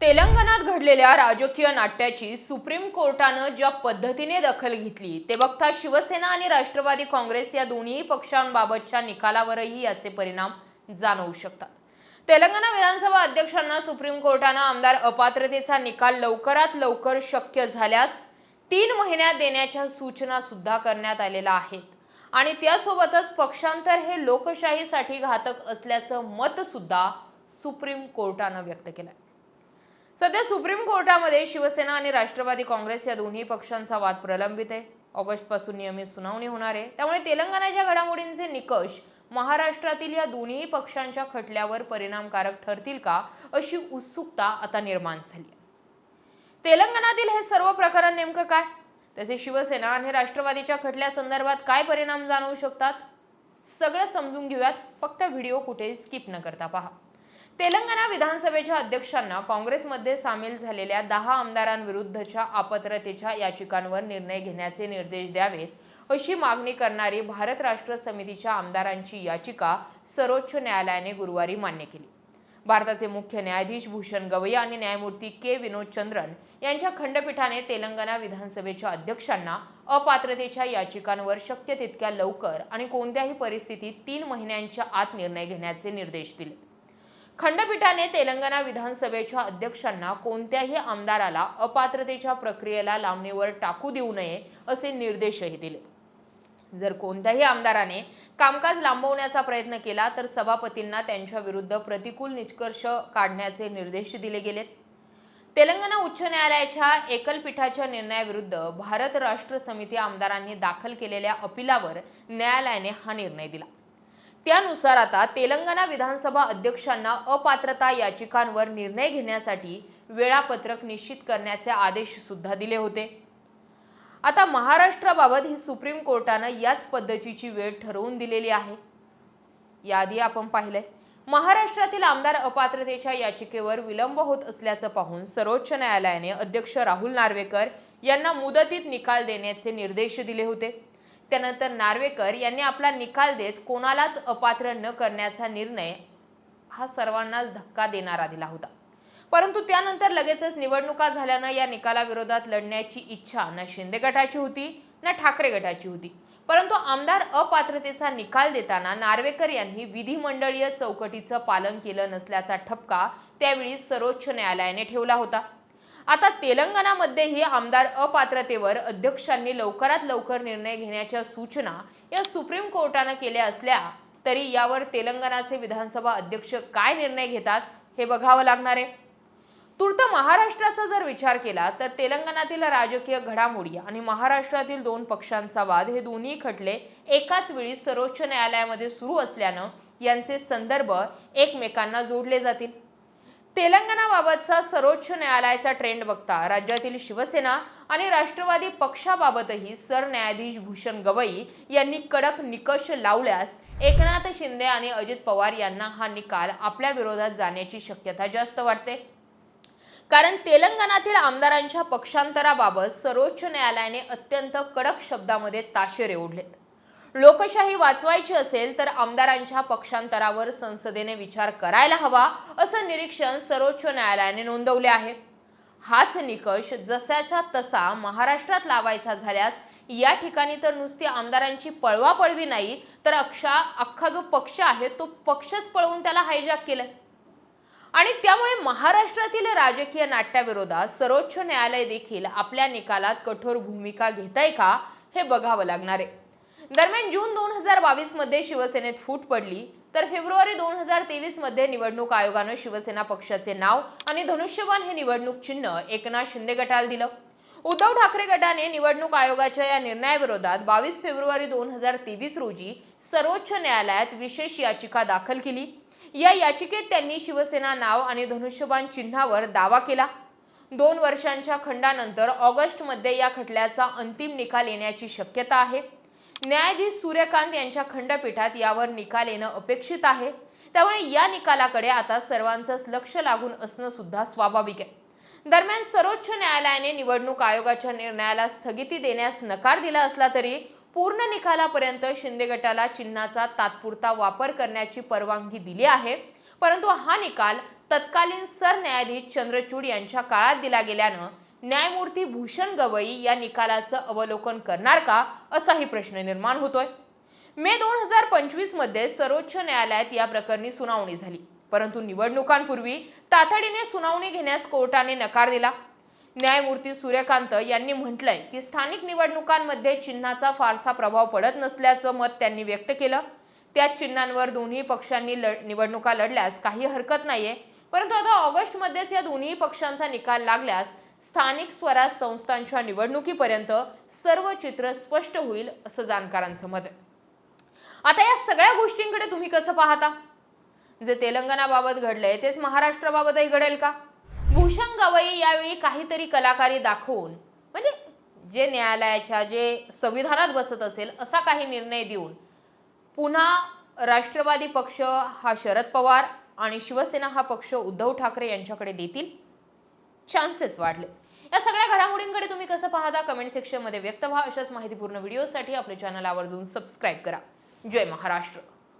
तेलंगणात घडलेल्या राजकीय नाट्याची सुप्रीम कोर्टानं ज्या पद्धतीने दखल घेतली ते बघता शिवसेना आणि राष्ट्रवादी काँग्रेस या दोन्ही पक्षांबाबतच्या निकालावरही याचे परिणाम जाणवू शकतात. तेलंगणा विधानसभा अध्यक्षांना सुप्रीम कोर्टानं आमदार अपात्रतेचा निकाल लवकरात लवकर शक्य झाल्यास तीन महिन्यात देण्याच्या सूचना सुद्धा करण्यात आलेल्या आहेत. आणि त्यासोबतच पक्षांतर हे लोकशाहीसाठी घातक असल्याचं मत सुद्धा सुप्रीम कोर्टानं व्यक्त केलंय. सध्या सुप्रीम कोर्टामध्ये शिवसेना आणि राष्ट्रवादी काँग्रेस या दोन्ही पक्षांचा वाद प्रलंबित आहे. ऑगस्टपासून नियमित सुनावणी होणार आहे. त्यामुळे तेलंगणाच्या घडामोडींचे निकष महाराष्ट्रातील या दोन्ही पक्षांच्या खटल्यावर परिणामकारक ठरतील का अशी उत्सुकता आता निर्माण झाली तेलंगणातील हे सर्व प्रकरण नेमकं काय? त्याचे शिवसेना आणि राष्ट्रवादीच्या खटल्या संदर्भात काय परिणाम जाणवू शकतात? सगळं समजून घेऊयात. फक्त व्हिडिओ कुठे स्किप न करता पहा. तेलंगणा विधानसभेच्या अध्यक्षांना काँग्रेसमध्ये सामील झालेल्या दहा आमदारांविरुद्धच्या अपात्रतेच्या याचिकांवर निर्णय घेण्याचे निर्देश द्यावेत अशी मागणी करणारी भारत राष्ट्र समितीच्या आमदारांची याचिका सर्वोच्च न्यायालयाने गुरुवारी मान्य केली. भारताचे मुख्य न्यायाधीश भूषण गवई आणि न्यायमूर्ती के. विनोद चंद्रन यांच्या खंडपीठाने तेलंगणा विधानसभेच्या अध्यक्षांना अपात्रतेच्या याचिकांवर शक्य तितक्या लवकर आणि कोणत्याही परिस्थितीत तीन महिन्यांच्या आत निर्णय घेण्याचे निर्देश दिले. खंडपीठाने तेलंगणा विधानसभेच्या अध्यक्षांना कोणत्याही आमदाराला अपात्रतेच्या प्रक्रियेला लांबणीवर टाकू देऊ नये असे निर्देशही दिले. जर कोणत्याही आमदाराने कामकाज लांबवण्याचा प्रयत्न केला तर सभापतींना त्यांच्या विरुद्ध प्रतिकूल निष्कर्ष काढण्याचे निर्देश दिले गेलेत तेलंगणा उच्च न्यायालयाच्या एकलपीठाच्या निर्णयाविरुद्ध भारत राष्ट्र समिती आमदारांनी दाखल केलेल्या अपिलावर न्यायालयाने हा निर्णय दिला. त्यानुसार आता तेलंगणा विधानसभा अध्यक्षांना अपात्रता याचिकांवर निर्णय घेण्यासाठी वेळापत्रक निश्चित करण्याचे आदेश सुद्धा दिले होते. आता महाराष्ट्राबाबत ही सुप्रीम कोर्टानं याच पद्धतीची वेळ ठरवून दिलेली आहे. याआधी आपण पाहिलंय महाराष्ट्रातील आमदार अपात्रतेच्या याचिकेवर विलंब होत असल्याचं पाहून सर्वोच्च न्यायालयाने अध्यक्ष राहुल नार्वेकर यांना मुदतीत निकाल देण्याचे निर्देश दिले होते. त्यानंतर नार्वेकर यांनी आपला निकाल देत कोणालाच अपात्र न करण्याचा निर्णय हा सर्वांनाच धक्का देणारा दिला होता. परंतु त्यानंतर लगेचच निवडणुका झाल्यानं या निकालाविरोधात लढण्याची इच्छा ना शिंदे गटाची होती ना ठाकरे गटाची होती. परंतु आमदार अपात्रतेचा निकाल देताना नार्वेकर यांनी विधिमंडळीय चौकटीचं पालन केलं नसल्याचा ठपका त्यावेळी सर्वोच्च न्यायालयाने ठेवला होता. आता तेलंगणामध्येही आमदार अपात्रतेवर अध्यक्षांनी लवकरात लवकर निर्णय घेण्याच्या सूचना या सुप्रीम कोर्टानं केल्या असल्या तरी यावर तेलंगणाचे विधानसभा अध्यक्ष काय निर्णय घेतात हे बघावं लागणार आहे. तूर्त महाराष्ट्राचा जर विचार केला तर तेलंगणातील राजकीय घडामोडी आणि महाराष्ट्रातील दोन पक्षांचा वाद हे दोन्ही खटले एकाच वेळी सर्वोच्च न्यायालयामध्ये सुरू असल्यानं यांचे संदर्भ एकमेकांना जोडले जातील. तेलंगणाबाबतचा सर्वोच्च न्यायालयाचा ट्रेंड बघता राज्यातील शिवसेना आणि राष्ट्रवादी पक्षाबाबतही सरन्यायाधीश भूषण गवई यांनी कडक निकष लावल्यास एकनाथ शिंदे आणि अजित पवार यांना हा निकाल आपल्या विरोधात जाण्याची शक्यता जास्त वाटते. कारण तेलंगणातील आमदारांच्या पक्षांतराबाबत सर्वोच्च न्यायालयाने अत्यंत कडक शब्दामध्ये ताशेरे ओढलेत. लोकशाही वाचवायची असेल तर आमदारांच्या पक्षांतरावर संसदेने विचार करायला हवा असं निरीक्षण सर्वोच्च न्यायालयाने नोंदवले आहे. हाच निकष जसाच्या तसा महाराष्ट्रात लावायचा झाल्यास या ठिकाणी तर नुसती आमदारांची पळवापळवी नाही तर अक्षा अख्खा जो पक्ष आहे तो पक्षच पळवून त्याला हायजॅक केलाय. आणि त्यामुळे महाराष्ट्रातील राजकीय नाट्याविरोधात सर्वोच्च न्यायालय देखील आपल्या निकालात कठोर भूमिका घेत आहे का हे बघावं लागणार आहे. दरम्यान जून दोन हजार बावीसमध्ये शिवसेनेत फूट पडली तर फेब्रुवारी दोन हजार तेवीसमध्ये निवडणूक आयोगानं शिवसेना पक्षाचे नाव आणि धनुष्यबाण हे निवडणूक चिन्ह एकनाथ शिंदे गटाला दिलं. उद्धव ठाकरे गटाने निवडणूक आयोगाच्या या निर्णयाविरोधात बावीस फेब्रुवारी दोन हजार तेवीस रोजी सर्वोच्च न्यायालयात विशेष याचिका दाखल केली. या याचिकेत त्यांनी शिवसेना नाव आणि धनुष्यबाण चिन्हावर दावा केला. दोन वर्षांच्या खंडानंतर ऑगस्टमध्ये या खटल्याचा अंतिम निकाल येण्याची शक्यता आहे. न्यायाधीश सूर्यकांत यांच्या खंडपीठात यावर निकाल येणं अपेक्षित आहे. त्यामुळे या निकालाकडे आता सर्वांचंच लक्ष लागून असणं सुद्धा स्वाभाविक आहे. दरम्यान सर्वोच्च न्यायालयाने निवडणूक आयोगाच्या निर्णयाला स्थगिती देण्यास नकार दिला असला तरी पूर्ण निकालापर्यंत शिंदे गटाला चिन्हाचा तात्पुरता वापर करण्याची परवानगी दिली आहे. परंतु हा निकाल तत्कालीन सरन्यायाधीश चंद्रचूड यांच्या काळात दिला गेल्यानं न्यायमूर्ती भूषण गवई या निकालाचं अवलोकन करणार का? असाही प्रश्न निर्माण होतोय. मे दोन हजार पंचवीसमध्ये सर्वोच्च न्यायालयात या प्रकरणी सुनावणी झाली. परंतु निवडणुकांपूर्वी तातडीने सुनावणी घेण्यास कोर्टाने नकार दिला. न्यायमूर्ती सूर्यकांत यांनी म्हटलंय की स्थानिक निवडणुकांमध्ये चिन्हाचा फारसा प्रभाव पडत नसल्याचं मत त्यांनी व्यक्त केलं. त्या चिन्हांवर दोन्ही पक्षांनी लढ निवडणुका लढल्यास काही हरकत नाहीये. परंतु आता ऑगस्टमध्येच या दोन्ही पक्षांचा निकाल लागल्यास स्थानिक स्वराज संस्थांच्या निवडणुकीपर्यंत सर्व चित्र स्पष्ट होईल असं जाणकारांचं मत आहे. आता या सगळ्या गोष्टींकडे तुम्ही कसं पाहता? जे तेलंगणाबाबत घडलंय तेच महाराष्ट्राबाबतही घडेल का? भूषण गवई यावेळी काहीतरी कलाकारी दाखवून म्हणजे जे न्यायालयाच्या जे संविधानात बसत असेल असा काही निर्णय देऊन पुन्हा राष्ट्रवादी पक्ष हा शरद पवार आणि शिवसेना हा पक्ष उद्धव ठाकरे यांच्याकडे देतील? चान्सेस वाढले. या सगळ्या घडामोडींकडे तुम्ही कसं पाहता कमेंट सेक्शनमध्ये व्यक्त व्हा. अशाच माहितीपूर्ण व्हिडिओसाठी आपले चॅनल आवर्जून सबस्क्राईब करा. जय महाराष्ट्र.